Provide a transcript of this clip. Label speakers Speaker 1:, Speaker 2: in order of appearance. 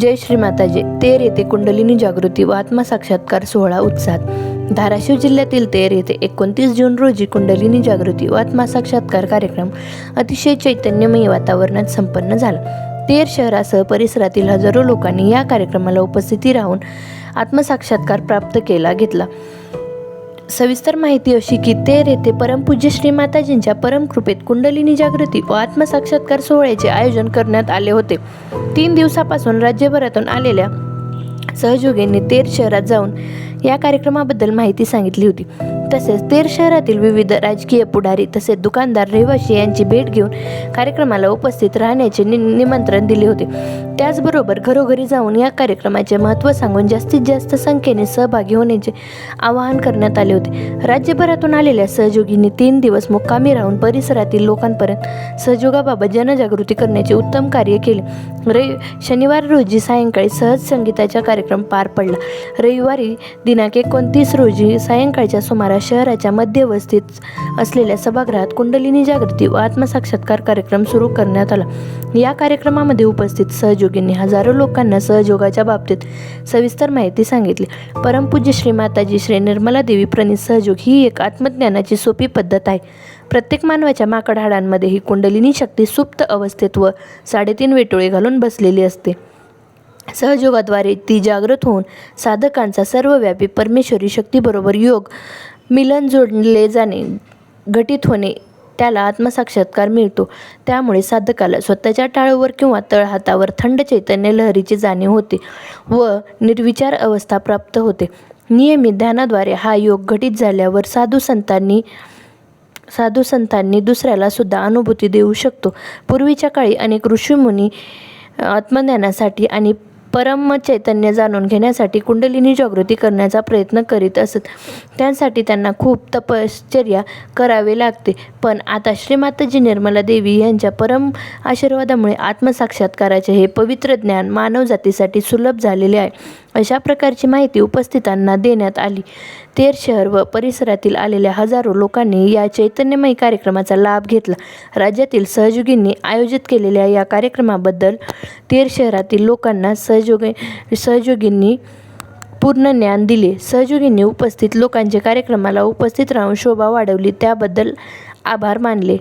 Speaker 1: जय श्री माताजी. तेर येथे कुंडलिनी जागृती व आत्मसाक्षात्कार सोहळा उत्साहात. धाराशिव जिल्ह्यातील तेर येथे एकोणतीस जून रोजी कुंडलिनी जागृती व आत्मसाक्षात्कार कार्यक्रम अतिशय चैतन्यमयी वातावरणात संपन्न झाला. तेर शहरासह परिसरातील हजारो लोकांनी या कार्यक्रमाला उपस्थिती राहून आत्मसाक्षात्कार प्राप्त केला घेतला. सविस्तर माहिती अशी की तेर येथे परमपूज्य श्रीमाताजींच्या परमकृपेत कुंडलिनी जागृती व आत्मसाक्षात्कार सोहळ्याचे आयोजन करण्यात आले होते. तीन दिवसापासून राज्यभरातून आलेल्या सहयोगींनी तेर शहरात जाऊन या कार्यक्रमाबद्दल माहिती सांगितली होती. तसेच तेर शहरातील विविध राजकीय पुढारी तसेच दुकानदार रहिवासी यांची भेट घेऊन कार्यक्रमाला उपस्थित राहण्याचे नि निमंत्रण दिले होते. त्याचबरोबर घरोघरी जाऊन या कार्यक्रमाचे महत्त्व सांगून जास्तीत जास्त संख्येने सहभागी होण्याचे आवाहन करण्यात आले होते. राज्यभरातून आलेल्या सहयोगींनी तीन दिवस मुक्कामी राहून परिसरातील लोकांपर्यंत सहयोगाबाबत जनजागृती करण्याचे उत्तम कार्य केले. रवि शनिवार रोजी सायंकाळी सहज संगीताचा कार्यक्रम पार पडला. रविवारी दिनांक एकोणतीस रोजी सायंकाळच्या सुमारास शहराच्या मध्यवस्थित असलेल्या सभागृहात कुंडलिनी जागृती व आत्मसाक्षात्कार कार्यक्रम सुरू करण्यात आला. या कार्यक्रमामध्ये उपस्थित सहयोगींनी हजारो लोकांना सहयोगाच्या बाबतीत सविस्तर माहिती सांगितली. परमपूज्य श्री माताजी श्री निर्मला देवी प्रणित सहयोग ही एक आत्मज्ञानाची सोपी पद्धत आहे. प्रत्येक मानवाच्या माकड हाडांमध्ये ही कुंडलिनी शक्ती सुप्त अवस्थेत व साडेतीन वेटोळे घालून बसलेली असते. सहयोगाद्वारे ती जागृत होऊन साधकांचा सर्वव्यापी परमेश्वरी शक्तीबरोबर योग मिलन जोडले जाणे घटित होणे त्याला आत्मसाक्षात्कार मिळतो. त्यामुळे साधकाला स्वतःच्या टाळूवर किंवा तळहातावर थंड चैतन्य लहरीची जाणीव होते व निर्विचार अवस्था प्राप्त होते. नियमित ध्यानाद्वारे हा योग घटित झाल्यावर साधू संतांनी साधू संतांनी दुसऱ्याला सुद्धा अनुभूती देऊ शकतो. पूर्वीच्या काळी अनेक ऋषीमुनी आत्मज्ञानासाठी आणि परम चैतन्य जाणून घेण्यासाठी कुंडलिनी जागृती करण्याचा प्रयत्न करीत असत. त्यांसाठी त्यांना खूप तपश्चर्या करावे लागते. पण आता श्रीमाताजी निर्मला देवी यांच्या परम आशीर्वादामुळे आत्मसाक्षात्काराचे हे पवित्र ज्ञान मानवजातीसाठी सुलभ झालेले आहे. अशा प्रकारची माहिती उपस्थितांना देण्यात आली. तेर शहर व परिसरातील आलेल्या हजारो लोकांनी या चैतन्यमयी कार्यक्रमाचा लाभ घेतला. राज्यातील सहयोगींनी आयोजित केलेल्या या कार्यक्रमाबद्दल तेर शहरातील लोकांना सहयोगी सहयोगींनी पूर्ण ज्ञान दिले. सहयोगींनी उपस्थित लोकांचे कार्यक्रमाला उपस्थित राहून शोभा वाढवली. त्याबद्दल आभार मानले.